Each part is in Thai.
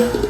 Yeah.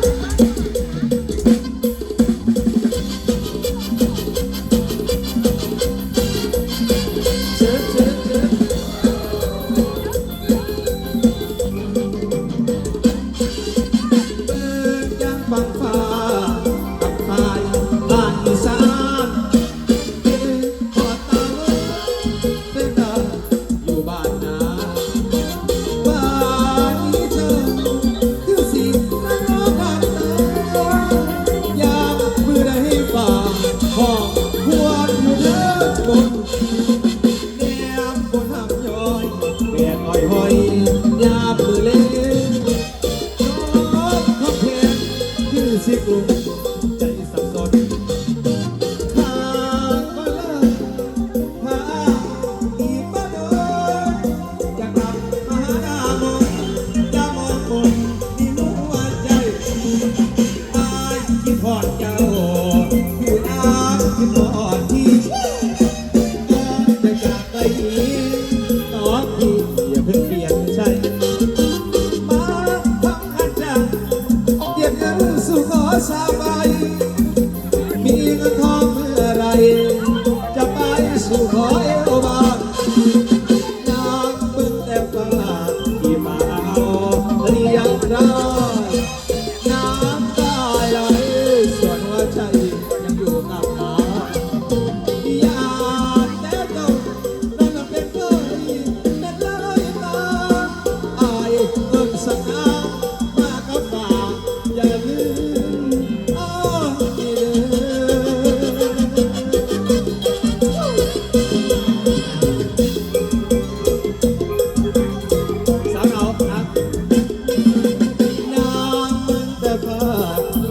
อ้อยหอยยามมือเล่นน้องขอเพลงคือสิกลุ่มใจสับสนทางก็เลิกทาอีกบ่โดนจะกลับมาหาน้ามนจะมองมนที่หัวใจอายคิดพอดเจ้าผู้อาคิดพอดที่ อย่าเพิ่งใจมาทำกันจังเก็บเงินสุขอสบาย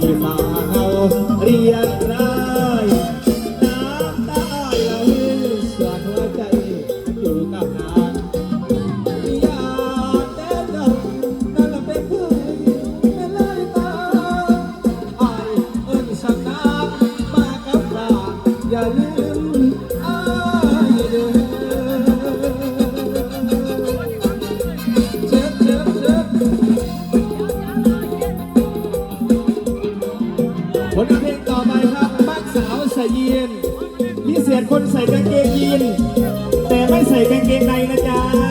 ที่มา ลงานเพลงต่อไปครับบ้านสาวใส่ยีนพิเศษคนใส่กางเกงยีนแต่ไม่ใส่กางเกงในนะจ๊ะ